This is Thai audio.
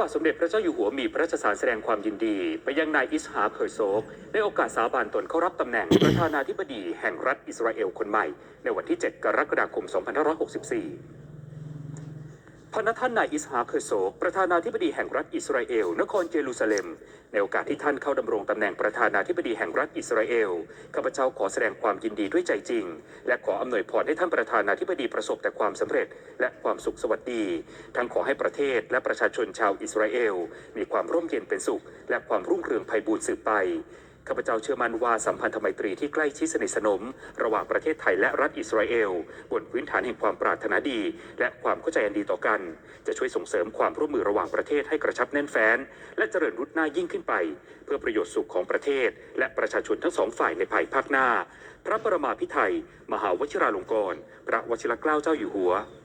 บาทสมเด็จพระเจ้าอยู่หัวมีพระราชสารแสดงความยินดี ไปยังนายอิสฮาเคอร์โซกในโอกาสสาบานตนเข้ารับตำแหน่งประธานาธิบดีแห่งรัฐอิสราเอลคนใหม่ ในวันที่ 7 กรกฎาคม 2564 พระท่านนายอิสฮาเคอร์โซกประธานาธิบดีแห่งรัฐอิสราเอล นครเยรูซาเล็ม ในโอกาสที่ท่านเข้าดำรงตำแหน่งประธานาธิบดีแห่งรัฐอิสราเอล ข้าพเจ้าขอแสดงความยินดีด้วยใจจริง และขออำนวยพรให้ท่านประธานาธิบดีประสบแต่ความสำเร็จ และความสุขสวัสดี ทั้งขอให้ประเทศและประชาชนชาวอิสราเอล มีความร่มเย็นเป็นสุข และความรุ่งเรืองไพบูรย์สืบไป ข้าพเจ้าเชื่อมั่นว่าสัมพันธไมตรีที่ใกล้ชิดสนิทสนม ระหว่างประเทศไทยและรัฐอิสราเอล บนพื้นฐานแห่งความปรารถนาดี และความเข้าใจอันดีต่อกัน จะช่วยส่งเสริมความร่วมมือระหว่างประเทศให้กระชับแน่นแฟ้น และเจริญรุดหน้ายิ่งขึ้นไป เพื่อประโยชน์สุขของประเทศ และประชาชนทั้งสองฝ่ายในภายภาคหน้า พระประมาพิไทยมหาวชิราลงกรณ์พระวชิรเกล้าเจ้าอยู่หัว